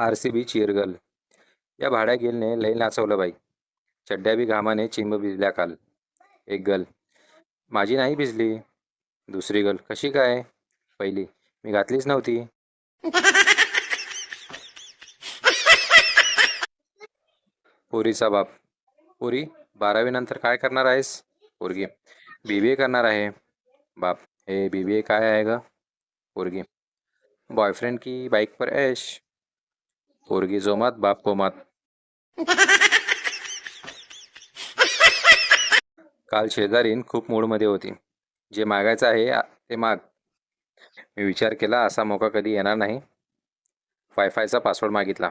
R C B चिरगल या भाड्या गेलने लई नाचवलं बाई. चड्ड्या बी घामाने चिंब भिजल्या काल. एक गल. माझी नाही भिजली. दुसरी गल. कशी काय? पहिली. मी घातलीच नव्हती. पोरीचा बाप. पोरी बारावी नंतर काय करणार आहेस? पोरगी. बी बी ए करणार आहे. बाप. हे बी बी ए काय आहे ग? पोरगी. बॉयफ्रेंड की बाईक पर ऐश? पोरगी जोमात बाप कोमात. काल शेजारीन खूप मूडमध्ये होती. जे मागायचं आहे ते माग. मी विचार केला असा मौका कधी येणार नाही. वायफायचा पासवर्ड मागितला.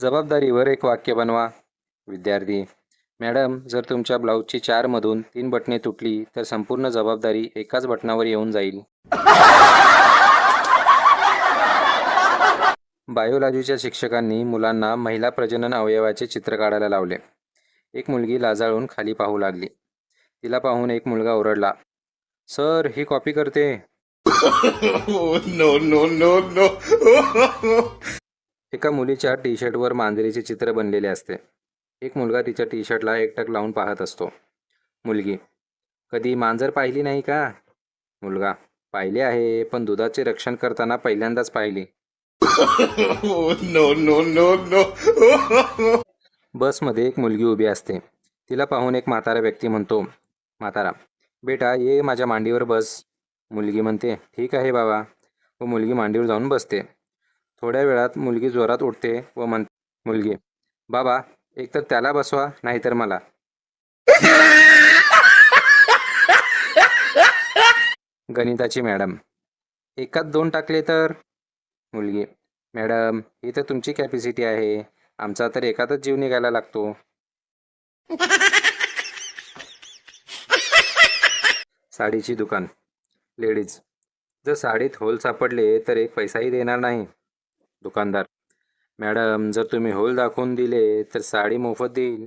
जबाबदारीवर एक वाक्य बनवा. विद्यार्थी मॅडम जर तुमच्या ब्लाऊजची चारमधून तीन बटणे तुटली तर संपूर्ण जबाबदारी एकाच बटनावर येऊन जाईल. बायोलॉजीच्या शिक्षकांनी मुलांना महिला प्रजनन अवयवाचे चित्र काढायला लावले. एक मुलगी लाजाळून खाली पाहू लागली. तिला पाहून एक मुलगा ओरडला सर ही कॉपी करते. No, no, no, no. एका मुलीच्या टी शर्टवर मांजरीचे चित्र बनलेले असते. एक मुलगा तिच्या टी शर्टला एकटक लावून पाहत असतो. मुलगी कधी मांजर पाहिली नाही का? मुलगा पाहिले आहे पण दुधाचे रक्षण करताना पहिल्यांदाच पाहिली. नो नो नो नो बसमध्ये एक मुलगी उभी असते. तिला पाहून एक म्हातारा व्यक्ती म्हणतो म्हातारा बेटा ये माझ्या मांडीवर बस. मुलगी म्हणते ठीक आहे बाबा. व मुलगी मांडीवर जाऊन बसते. थोड्या वेळात मुलगी जोरात उठते व म्हण मुलगी बाबा एकतर त्याला बसवा नाहीतर मला. गणिताची मॅडम एकात दोन टाकले तर? मुलगी. मॅडम ही तर तुमची कॅपॅसिटी आहे. आमचा तर एकातच जीव निघायला लागतो. साडीची दुकान. लेडीज जर साडीत होल सापडले तर एक पैसाही देणार नाही. दुकानदार मॅडम जर तुम्ही होल दाखवून दिले तर साडी मोफत देईल.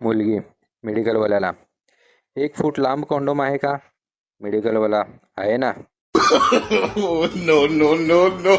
मुलगी मेडिकलवाल्याला एक फूट लांब कॉन्डोम आहे का? मेडिकलवाला आहे ना Oh, no, no, no, no.